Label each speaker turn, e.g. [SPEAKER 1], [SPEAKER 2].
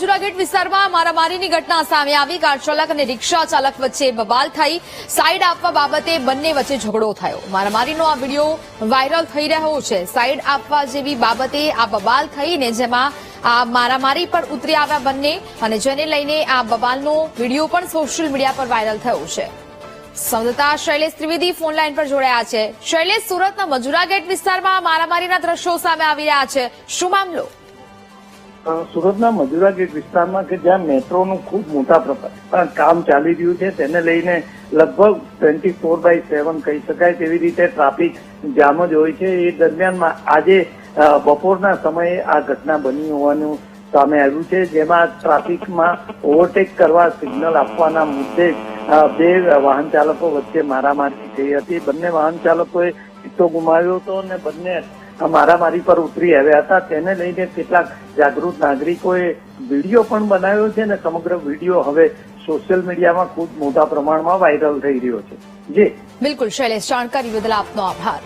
[SPEAKER 1] જુનાગઢ વિસ્તારમાં મારામારીની ઘટના સામે આવી. કાર ચાલક અને રિક્ષા ચાલક વચ્ચે બબાલ થઈ. સાઈડ આપવા બાબતે બંને વચ્ચે ઝઘડો થયો. મારામારીનો આ વીડિયો વાયરલ થઈ રહ્યો છે. સાઈડ આપવા જેવી બાબતે આ બબાલ થઈને જેમાં આ મારામારી પર ઉતરી આવ્યા બંને અને જેને લઈને આ બબાલનો વીડિયો પણ સોશિયલ મીડિયા પર વાયરલ થયો છે. સંવાદદાતા શૈલેષ ત્રિવેદી ફોન લાઈન પર જોડાયા છે. શૈલેષ, સુરતના મજુરા ગેટ વિસ્તારમાં મારામારીના દ્રશ્યો સામે આવી રહ્યા છે. શું મામલો?
[SPEAKER 2] સુરતના મજુરા ગેટ વિસ્તારમાં કે જ્યાં મેટ્રોનું ખૂબ મોટા પ્રમાણમાં કામ ચાલી રહ્યું છે, તેને લઈને લગભગ ટ્વેન્ટી ફોર બાય સેવન કહી શકાય તેવી રીતે ટ્રાફિક જામ જ હોય છે. એ દરમિયાનમાં આજે બપોરના સમયે આ ઘટના બની હોવાનું સામે આવ્યું છે, જેમાં ટ્રાફિકમાં ઓવરટેક કરવા સિગ્નલ આપવાના મુદ્દે બે વાહન ચાલકો વચ્ચે મારામારી થઈ હતી. બંને વાહન ચાલકોએ પિત્તો ગુમાવ્યો હતો અને બંને મારામારી પર ઉતરી આવ્યા હતા. તેને લઈને કેટલાક જાગૃત નાગરિકોએ વીડિયો પણ બનાવ્યો છે અને સમગ્ર વીડિયો હવે સોશિયલ મીડિયામાં ખૂબ મોટા પ્રમાણમાં વાયરલ થઈ રહ્યો છે. જી.
[SPEAKER 1] બિલકુલ, શૈલેષ, જાણકારી બદલ આપનો આભાર.